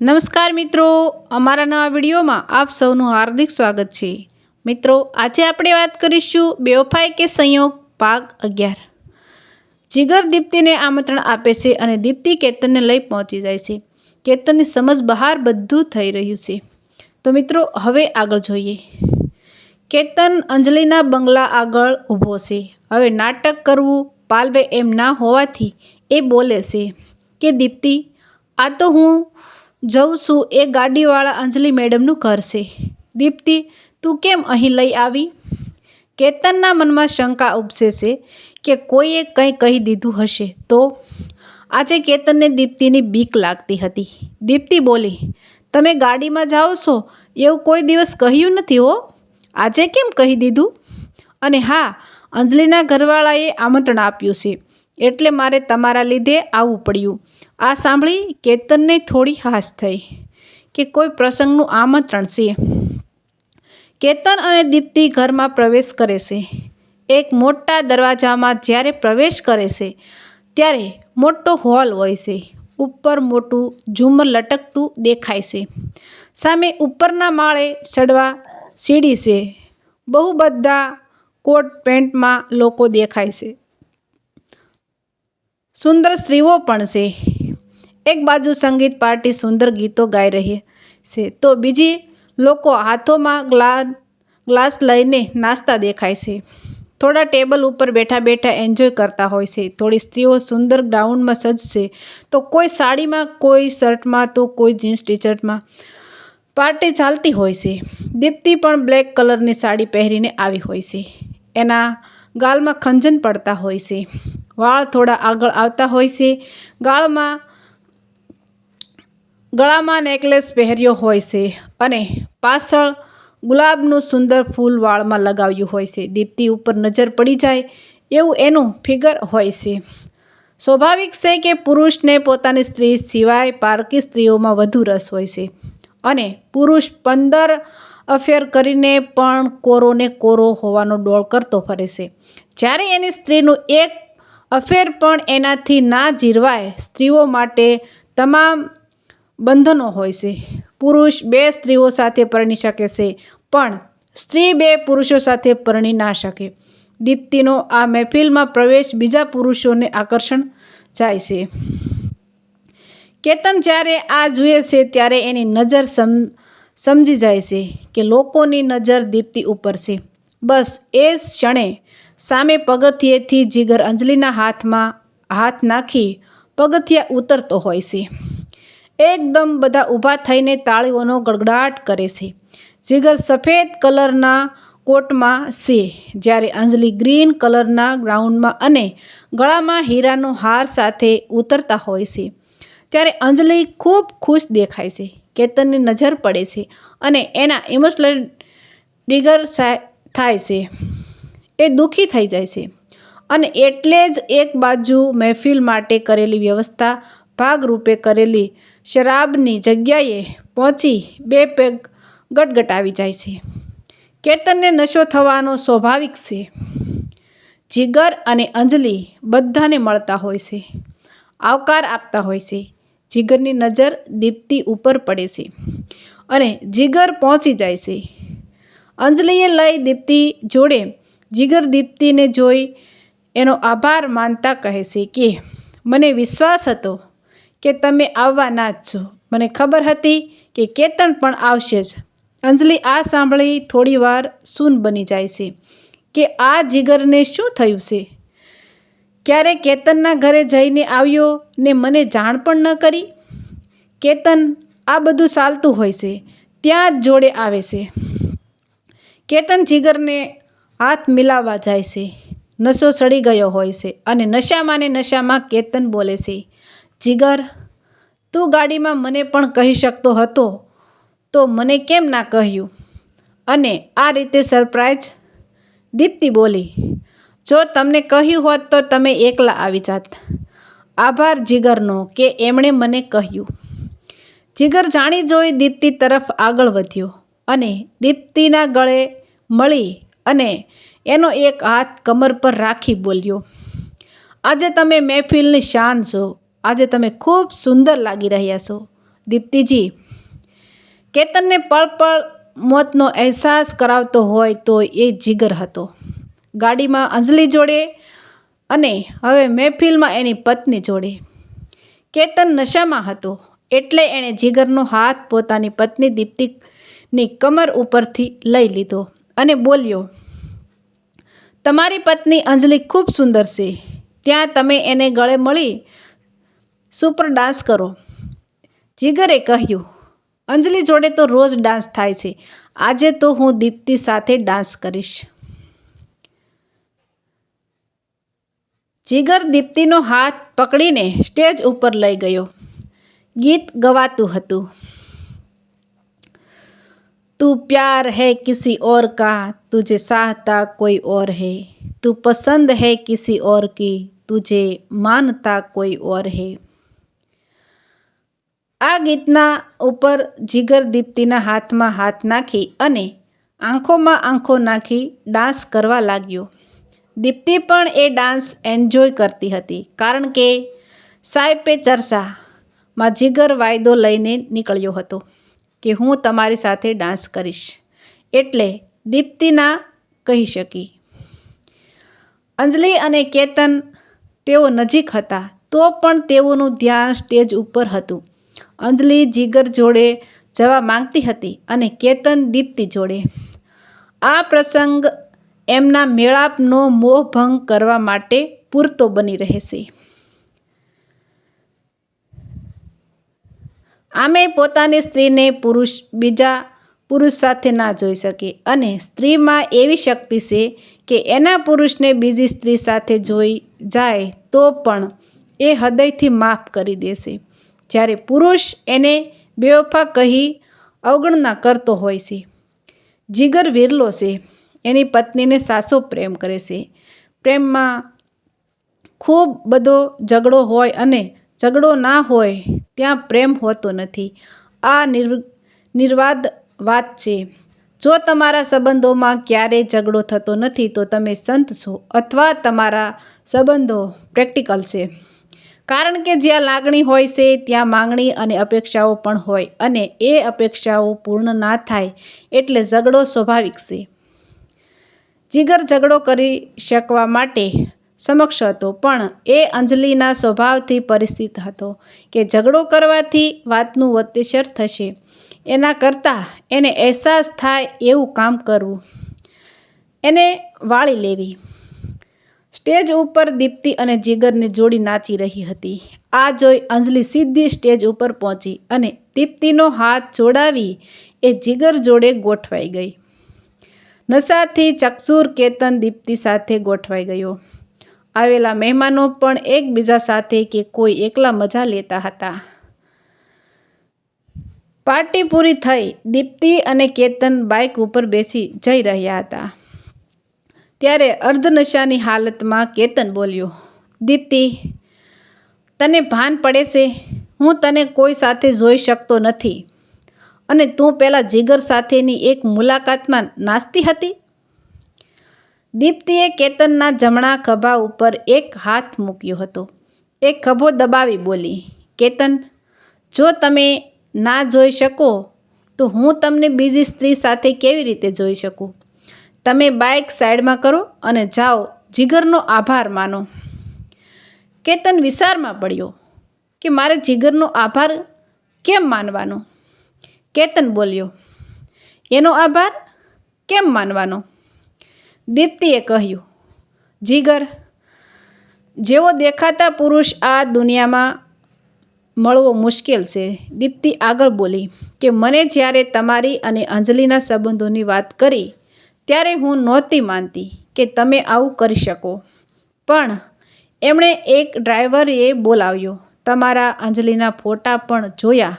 નમસ્કાર મિત્રો, અમારા નવા વિડીયોમાં આપ સૌનું હાર્દિક સ્વાગત છે. મિત્રો, આજે આપણે વાત કરીશું બેવફાઈ કે સંયોગ ભાગ અગિયાર. જીગર દીપ્તિને આમંત્રણ આપે છે અને દીપ્તિ કેતનને લઈ પહોંચી જાય છે. કેતનની સમજ બહાર બધું થઈ રહ્યું છે. તો મિત્રો, હવે આગળ જોઈએ. કેતન અંજલિના બંગલા આગળ ઊભો છે. હવે નાટક કરવું પાલવે એમ ના હોવાથી એ બોલે છે કે, દીપ્તિ, આ તો હું જઉં છું એ ગાડીવાળા અંજલિ મેડમનું ઘર છે. દીપ્તિ, તું કેમ અહીં લઈ આવી? કેતનના મનમાં શંકા ઉપસે છે કે કોઈએ કંઈ કહી દીધું હશે તો? આજે કેતનને દીપ્તિની બીક લાગતી હતી. દીપ્તિ બોલી, તમે ગાડીમાં જાઓ છો? એવું કોઈ દિવસ કહ્યું નથી હો? આજે કેમ કહી દીધું? અને હા, અંજલિના ઘરવાળાએ આમંત્રણ આપ્યું છે. એટલે મારે તમારા લીધે આવવું પડ્યું. આ સાંભળી કેતનને થોડી હાશ થઈ કે કોઈ પ્રસંગનું આમંત્રણ છે. કેતન અને દીપ્તિ ઘરમાં પ્રવેશ કરે છે. એક મોટા દરવાજામાં જ્યારે પ્રવેશ કરે છે, ત્યારે મોટો હોલ હોય છે. ઉપર મોટું ઝુમર લટકતું દેખાય છે. સામે ઉપરના માળે ચડવા સીડી છે. બહુ બધા કોટ પેન્ટમાં લોકો દેખાય છે. સુંદર સ્ત્રીઓ પણ છે. એક બાજુ સંગીત પાર્ટી સુંદર ગીતો ગાઈ રહી છે. તો બીજી લોકો હાથોમાં ગ્લા ગ્લાસ લઈને નાસ્તા દેખાય છે. થોડા ટેબલ ઉપર બેઠા બેઠા એન્જોય કરતા હોય છે. થોડી સ્ત્રીઓ સુંદર ગ્રાઉન્ડમાં સજશે તો કોઈ સાડીમાં, કોઈ શર્ટમાં, તો કોઈ જીન્સ ટી શર્ટમાં પાર્ટી ચાલતી હોય છે. દીપ્તિ પણ બ્લેક કલરની સાડી પહેરીને આવી હોય છે. એના ગાલમાં ખંજન પડતા હોય છે. વાળ થોડા આગળ આવતા હોય છે. ગાળમાં, ગળામાં નેકલેસ પહેર્યો હોય છે અને પાછળ ગુલાબનું સુંદર ફૂલ વાળમાં લગાવ્યું હોય છે. દીપ્તિ ઉપર નજર પડી જાય એવું એનું ફિગર હોય છે. સ્વાભાવિક છે કે પુરુષને પોતાની સ્ત્રી સિવાય પારકી સ્ત્રીઓમાં વધુ રસ હોય છે અને પુરુષ પંદર અફેર કરીને પણ કોરોને કોરો હોવાનો ડોળ કરતો ફરે છે. જ્યારે એની સ્ત્રીનું એક અફેર પણ એનાથી ના જીરવાય. સ્ત્રીઓ માટે તમામ બંધનો હોય છે. પુરુષ બે સ્ત્રીઓ સાથે પરણી શકે છે, પણ સ્ત્રી બે પુરુષો સાથે પરણી ના શકે. દીપ્તિનો આ મહેફિલમાં પ્રવેશ બીજા પુરુષોને આકર્ષણ જાય છે. કેતન જ્યારે આ જુએ છે, ત્યારે એની નજર સમ, સમજી જાય છે કે લોકોની નજર દીપ્તિ ઉપર છે. બસ એ ક્ષણે સામે પગથિયેથી જીગર અંજલિના હાથમાં હાથ નાખી પગથિયા ઉતરતો હોય છે. એકદમ બધા ઊભા થઈને તાળીઓનો ગડગડાટ કરે છે. જીગર સફેદ કલરના કોટમાં છે, જ્યારે અંજલિ ગ્રીન કલરના ગ્રાઉન્ડમાં અને ગળામાં હીરાનો હાર સાથે ઉતરતા હોય છે. ત્યારે અંજલિ ખૂબ ખુશ દેખાય છે, કેતનની નજર પડે છે અને એના ઇમોશનલ ડિગર થાય છે. એ દુઃખી થઈ જાય છે. અને એટલે જ એક બાજુ મહેફિલ માટે કરેલી વ્યવસ્થા ભાગરૂપે કરેલી શરાબની જગ્યાએ પહોંચી બે પેગ ગટગટાવી જાય છે. કેતનને નશો થવાનો સ્વાભાવિક છે. જીગર અને અંજલિ બધાને મળતા હોય છે. આવકાર આપતા હોય છે. જીગરની નજર દીપ્તિ ઉપર પડે છે. અને જીગર પહોંચી જાય છે. અંજલિએ લઈ દીપ્તિ જોડે જીગર દીપ્તિને જોઈ એનો આભાર માનતા કહે છે કે, મને વિશ્વાસ હતો કે તમે આવવાના જ છો. મને ખબર હતી કે કેતન પણ આવશે જ. અંજલિ આ સાંભળી થોડીવાર સૂન બની જાય છે કે આ જીગરને શું થયું છે? ક્યારે કેતનના ઘરે જઈને આવ્યો ને મને જાણ પણ ન કરી? કેતન આ બધું ચાલતું હોય છે, ત્યાં જ જોડે આવે છે. કેતન જીગરને હાથ મિલાવવા જાય છે. નશો ચડી ગયો હોય છે અને નશામાં ને નશામાં કેતન બોલે છે. જીગર, તું ગાડીમાં મને પણ કહી શકતો હતો, તો મને કેમ ના કહ્યું? અને આ રીતે સરપ્રાઈઝ? દીપ્તિ બોલી, જો તમને કહ્યું હોત તો તમે એકલા આવી જાત. આભાર જીગરનો કે એમણે મને કહ્યું. જીગર જાણી જોઈ દીપ્તિ તરફ આગળ વધ્યો અને દીપ્તિના ગળે મળી અને એનો એક હાથ કમર પર રાખી બોલ્યો, આજે તમે મહેફિલની શાન છો. આજે તમે ખૂબ સુંદર લાગી રહ્યા છો. દીપ્તિજી, કેતનને પળ પળ મોતનો અહેસાસ કરાવતો હોય તો એ જીગર હતો. ગાડીમાં અંજલિ જોડે અને હવે મહેફિલમાં એની પત્ની જોડે. કેતન નશામાં હતો એટલે એણે જીગરનો હાથ પોતાની પત્ની દીપ્તિની કમર ઉપરથી લઈ લીધો. અને બોલ્યો, તમારી પત્ની અંજલિ ખૂબ સુંદર છે. ત્યાં તમે એને ગળે મળી સુપર ડાન્સ કરો. જીગરે કહ્યું, અંજલિ જોડે તો રોજ ડાન્સ થાય છે. આજે તો હું દીપ્તિ સાથે ડાન્સ કરીશ. જીગર દીપ્તિનો હાથ પકડીને સ્ટેજ ઉપર લઈ ગયો. ગીત ગવાતું હતું. તું પ્યાર है किसी और का तुझे चाहता कोई और है તું પસંદ है किसी और की तुझे માનતા કોઈ और है આ ગીતના ઉપર જીગર દીપ્તિના હાથમાં હાથ નાખી અને આંખોમાં આંખો નાખી ડાન્સ કરવા લાગ્યો દીપ્તિ પણ એ ડાન્સ એન્જોય કરતી હતી કારણ કે સાહેબે ચર્ચામાં જીગર વાયદો લઈને નીકળ્યો હતો કે હું તમારી સાથે ડાન્સ કરીશ. એટલે દીપ્તિના કહી શકી. અંજલિ અને કેતન તેઓ નજીક હતા, તો પણ તેઓનું ધ્યાન સ્ટેજ ઉપર હતું. અંજલિ જીગર જોડે જવા માંગતી હતી અને કેતન દીપ્તિ જોડે. આ પ્રસંગ એમના મેળાપનો મોહભંગ કરવા માટે પૂરતો બની રહેશે. આમે પોતાની સ્ત્રીને પુરુષ, બીજા પુરુષ સાથે ના જોઈ શકે. અને સ્ત્રીમાં એવી શક્તિ છે કે એના પુરુષને બીજી સ્ત્રી સાથે જોઈ જાય તો પણ એ હૃદયથી માફ કરી દેશે. જ્યારે પુરુષ એને બેવફા કહી અવગણના કરતો હોય છે. જીગર વિરલો છે. એની પત્નીને સાસો પ્રેમ કરે છે. પ્રેમમાં ખૂબ બધો ઝઘડો હોય અને ઝઘડો ના હોય ત્યાં પ્રેમ હોતો નથી. આ નિર્ નિર્વાદ વાત છે. જો તમારા સંબંધોમાં ક્યારેય ઝઘડો થતો નથી, તો તમે સંત છો અથવા તમારા સંબંધો પ્રેક્ટિકલ છે. કારણ કે જ્યાં લાગણી હોય છે, ત્યાં માંગણી અને અપેક્ષાઓ પણ હોય અને એ અપેક્ષાઓ પૂર્ણ ના થાય એટલે ઝઘડો સ્વાભાવિક છે. જીગર ઝઘડો કરી શકવા માટે સમક્ષ હતો, પણ એ અંજલિના સ્વભાવથી પરિસ્થિત હતો કે ઝઘડો કરવાથી વાતનું વત્તેસર થશે. એના કરતાં એને અહેસાસ થાય એવું કામ કરવું. એને વાળી લેવી. સ્ટેજ ઉપર દીપ્તિ અને જીગરની જોડી નાચી રહી હતી. આ જોઈ અંજલિ સીધી સ્ટેજ ઉપર પહોંચી અને દીપ્તિનો હાથ જોડાવી એ જીગર જોડે ગોઠવાઈ ગઈ. નશાથી ચકસૂર કેતન દીપ્તિ સાથે ગોઠવાઈ ગયો. આવેલા મહેમાનો પણ એકબીજા સાથે કે કોઈ એકલા મજા લેતા હતા. પાર્ટી પૂરી થઈ, દીપ્તિ અને કેતન બાઇક ઉપર બેસી જઈ રહ્યા હતા. ત્યારે અર્ધનશાની હાલતમાં કેતન બોલ્યો, દીપ્તિ, તને ભાન પડે છે? હું તને કોઈ સાથે જોઈ શકતો નથી. અને તું પહેલાં જીગર સાથેની એક મુલાકાતમાં નાસ્તી હતી? દીપ્તિએ કેતનના જમણા ખભા ઉપર એક હાથ મૂક્યો હતો. એ ખભો દબાવી બોલી, કેતન, જો તમે ના જોઈ શકો, તો હું તમને બીજી સ્ત્રી સાથે કેવી રીતે જોઈ શકું? તમે બાઇક સાઈડમાં કરો અને જાઓ, જીગરનો આભાર માનો. કેતન વિચારમાં પડ્યો, કે મારે જીગરનો આભાર કેમ માનવાનો? કેતન બોલ્યો, એનો આભાર કેમ માનવાનો? દીપ્તિએ કહ્યું, જીગર, જેવો દેખાતા પુરુષ આ દુનિયામાં મળવો મુશ્કેલ છે. દીપ્તિ આગળ બોલી, કે મને જ્યારે તમારી અને અંજલિના સંબંધોની વાત કરી, ત્યારે હું નહોતી માનતી કે તમે આવું કરી શકો. પણ એમણે એક ડ્રાઈવરે બોલાવ્યો, તમારા અંજલિના ફોટા પણ જોયા.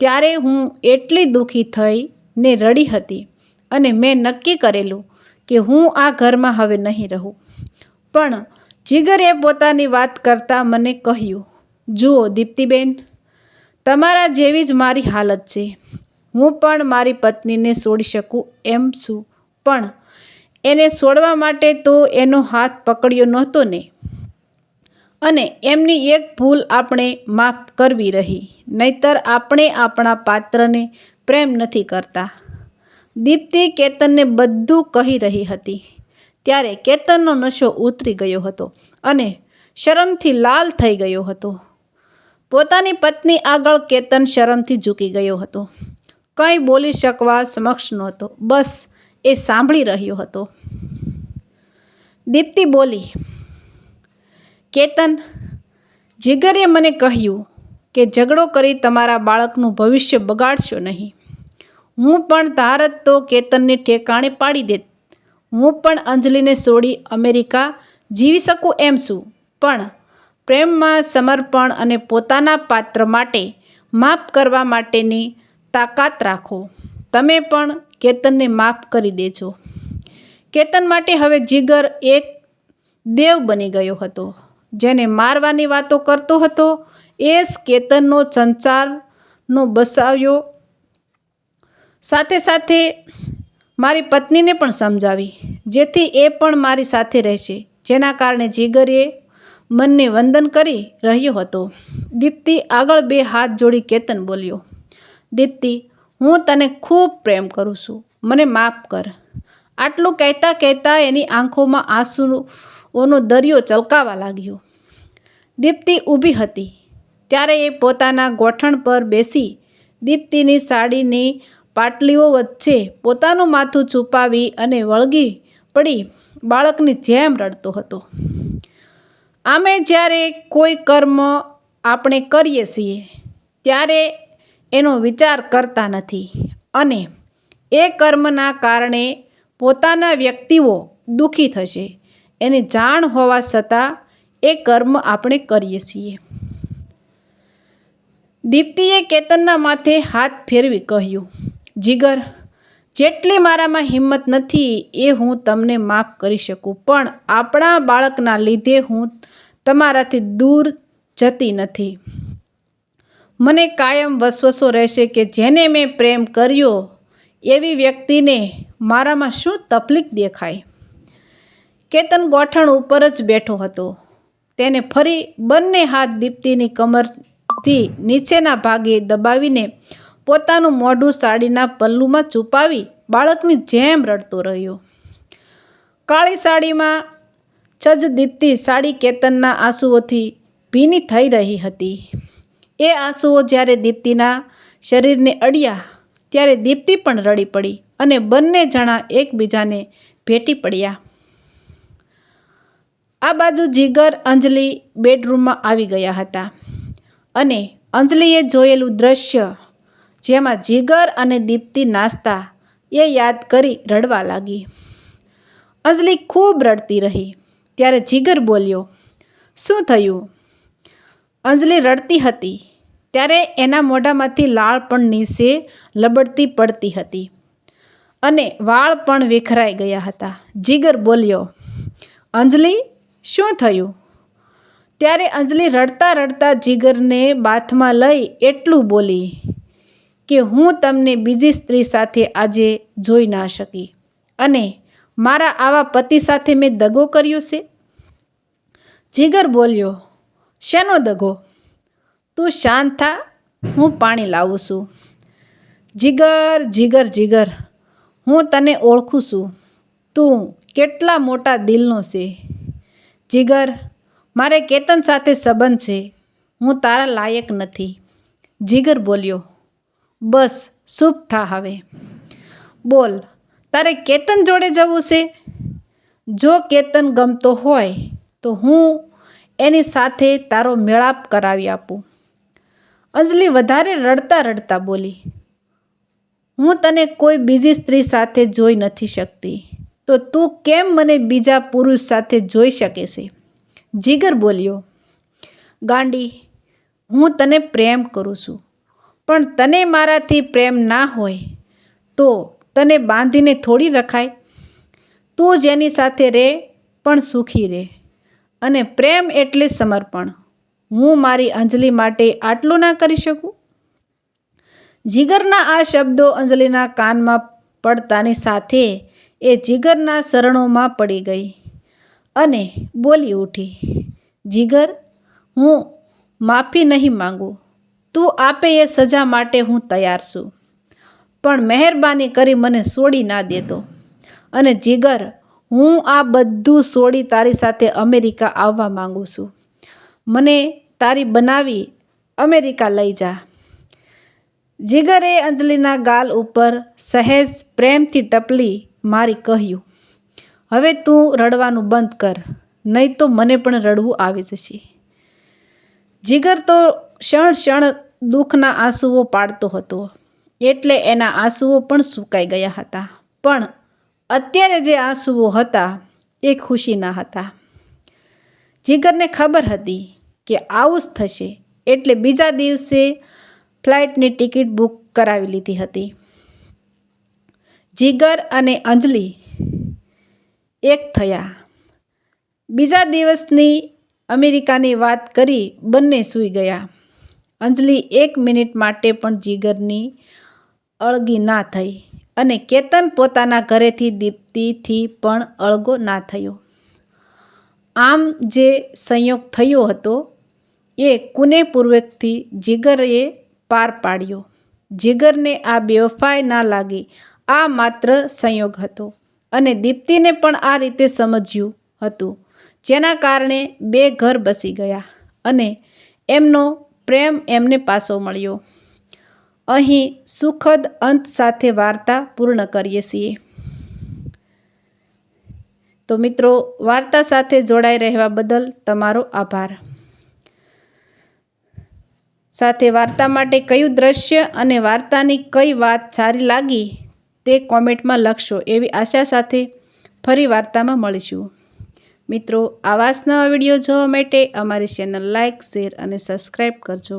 ત્યારે હું એટલી દુઃખી થઈ ને રડી હતી અને મેં નક્કી કરેલું કે હું આ ઘરમાં હવે નહીં રહું. પણ જીગરે પોતાની વાત કરતાં મને કહ્યું, જુઓ દીપ્તિબેન, તમારા જેવી જ મારી હાલત છે. હું પણ મારી પત્નીને છોડી શકું એમ છું, પણ એને છોડવા માટે તો એનો હાથ પકડ્યો નહોતો ને. અને એમની એક ભૂલ આપણે માફ કરવી રહી, નહીતર આપણે આપણા પાત્રને પ્રેમ નથી કરતા. દીપ્તિ કેતનને બધું કહી રહી હતી. ત્યારે કેતનનો નશો ઉતરી ગયો હતો અને શરમથી લાલ થઈ ગયો હતો. પોતાની પત્ની આગળ કેતન શરમથી ઝૂકી ગયો હતો. કંઈ બોલી શકવા સમક્ષ નહોતો, બસ એ સાંભળી રહ્યો હતો. દીપ્તિ બોલી, કેતન, જીગરે મને કહ્યું કે ઝઘડો કરી તમારા બાળકનું ભવિષ્ય બગાડશો નહીં. હું પણ ધારત તો કેતનને ઠેકાણે પાડી દેત. હું પણ અંજલિને છોડી અમેરિકા જીવી શકું એમ છું પણ પ્રેમમાં સમર્પણ અને પોતાના પાત્ર માટે માફ કરવા માટેની તાકાત રાખો. તમે પણ કેતનને માફ કરી દેજો. કેતન માટે હવે જીગર એક દેવ બની ગયો હતો. જેને મારવાની વાતો કરતો હતો, એ જ કેતનનો સંસારનો બસાવ્યો સાથે સાથે મારી પત્નીને પણ સમજાવી, જેથી એ પણ મારી સાથે રહેશે. જેના કારણે જીગરે મનને વંદન કરી રહ્યો હતો. દીપ્તિ આગળ બે હાથ જોડી કેતન બોલ્યો, દીપ્તિ, હું તને ખૂબ પ્રેમ કરું છું. મને માફ કર આટલું કહેતા કહેતા એની આંખોમાં આંસુઓનો દરિયો ચલકાવા લાગ્યો. દીપ્તિ ઊભી હતી. ત્યારે એ પોતાના ગોઠણ પર બેસી દીપ્તિની સાડીની પાટલીઓ વચ્ચે પોતાનું માથું છુપાવી અને વળગી પડી બાળકની જેમ રડતો હતો. આમે જ્યારે કોઈ કર્મ આપણે કરીએ છીએ, ત્યારે એનો વિચાર કરતા નથી અને એ કર્મના કારણે પોતાના વ્યક્તિઓ દુઃખી થશે. એની જાણ હોવા છતાં એ કર્મ આપણે કરીએ છીએ. દીપ્તિએ કેતનના માથે હાથ ફેરવી કહ્યું જીગર, જેટલી મારામાં હિંમત નથી એ હું તમને માફ કરી શકું, પણ આપણા બાળકના લીધે હું તમારાથી દૂર જતી નથી. મને કાયમ વસવસો રહેશે કે જેને મેં પ્રેમ કર્યો એવી વ્યક્તિને મારામાં શું તકલીફ દેખાય? કેતન ગોઠણ ઉપર જ બેઠો હતો. તેને ફરી બંને હાથ દીપ્તિની કમરથી નીચેના ભાગે દબાવીને પોતાનું મોઢું સાડીના પલ્લુમાં છુપાવી બાળકની જેમ રડતો રહ્યો. કાળી સાડીમાં છજ દીપતી સાડી કેતનના આંસુઓથી ભીની થઈ રહી હતી. એ આંસુઓ જ્યારે દીપ્તિના શરીરને અડ્યા ત્યારે દીપ્તિ પણ રડી પડી અને બંને જણા એકબીજાને ભેટી પડ્યા. આ બાજુ જીગર, અંજલિ બેડરૂમમાં આવી ગયા હતા અને અંજલિએ જોયેલું દ્રશ્ય જેમાં જીગર અને દીપ્તિ નાસ્તા એ યાદ કરી રડવા લાગી. અજલી ખૂબ રડતી રહી. ત્યારે જીગર બોલ્યો, શું થયું? અંજલિ રડતી હતી. ત્યારે એના મોઢામાંથી લાળ પણ નીચે લબડતી પડતી હતી. અને વાળ પણ વિખરાઈ ગયા હતા. જીગર બોલ્યો, અંજલિ, શું થયું? ત્યારે અંજલિ રડતા રડતા જીગરને બાથમાં લઈ એટલું બોલી કે હું તમને બીજી સ્ત્રી સાથે આજે જોઈ ના શકી. અને મારા આવા પતિ સાથે મેં દગો કર્યો છે? જીગર બોલ્યો, શેનો દગો? તું શાંત થા, હું પાણી લાવું છું. જીગર જીગર જીગર, હું તને ઓળખું છું. તું કેટલા મોટા દિલનો છે. જીગર, મારે કેતન સાથે સંબંધ છે. હું તારા લાયક નથી. જીગર બોલ્યો બસ, શુભ થા હવે. બોલ, તારે કેતન જોડે જવું છે? જો કેતન ગમતો હોય, તો હું એની સાથે તારો મેળાપ કરાવી આપું. અંજલિ વધારે રડતા રડતા બોલી, હું તને કોઈ બીજી સ્ત્રી સાથે જોઈ નથી શકતી. તો તું કેમ મને બીજા પુરુષ સાથે જોઈ શકે છે? જીગર બોલ્યો, ગાંડી, હું તને પ્રેમ કરું છું. પણ તને મારાથી પ્રેમ ના હોય, તો તને બાંધીને થોડી રખાય. તું જેની સાથે રહે પણ સુખી રહે અને પ્રેમ એટલે સમર્પણ. હું મારી અંજલિ માટે આટલું ના કરી શકું? જીગરના આ શબ્દો અંજલિના કાનમાં પડતાની સાથે એ જીગરના શરણોમાં પડી ગઈ અને બોલી ઉઠી, જીગર, હું માફી નહીં માંગુ. તું આપે એ સજા માટે હું તૈયાર છું. પણ મહેરબાની કરી મને છોડી ના દેતો. અને જીગર, હું આ બધું છોડી તારી સાથે અમેરિકા આવવા માંગુ છું. મને તારી બનાવી અમેરિકા લઈ જા. જીગરે અંજલિના ગાલ ઉપર સહેજ પ્રેમથી ટપલી મારી કહ્યું, હવે તું રડવાનું બંધ કર, નહીં તો મને પણ રડવું આવી જશે. જીગર તો ક્ષણ ક્ષણ દુઃખના આંસુઓ પાડતો હતો. એટલે એના આંસુઓ પણ સુકાઈ ગયા હતા. પણ અત્યારે જે આંસુઓ હતા એ ખુશીના હતા. જીગરને ખબર હતી કે આવું જ થશે એટલે બીજા દિવસે ફ્લાઇટની ટિકિટ બુક કરાવી લીધી હતી. જીગર અને અંજલિ એક થયા. બીજા દિવસની અમેરિકાની વાત કરી બંને સૂઈ ગયા. અંજલિ એક મિનિટ માટે પણ જીગરની અળગી ના થઈ અને કેતન પોતાના ઘરેથી દીપ્તિથી પણ અળગો ના થયો. આમ જે સંયોગ થયો હતો એ કુનેપૂર્વકથી જીગરે પાર પાડ્યો. જીગરને આ બેવફાઈ ના લાગી. આ માત્ર સંયોગ હતો અને દીપ્તિને પણ આ રીતે સમજ્યું હતું. જેના કારણે બે ઘર બસી ગયા અને એમનો પ્રેમ એમને પાછો મળ્યો. અહીં સુખદ અંત સાથે વાર્તા પૂર્ણ કરીએ છીએ. તો મિત્રો, વાર્તા સાથે જોડાઈ રહેવા બદલ તમારો આભાર. સાથે વાર્તા માટે કયું દ્રશ્ય અને વાર્તાની કઈ વાત સારી લાગી તે કોમેન્ટમાં લખશો એવી આશા સાથે ફરી વાર્તામાં મળીશું. મિત્રો આવા નવા વીડિયો જોવા માટે અમારી ચેનલ લાઇક શેર અને સબસ્ક્રાઈબ કરજો.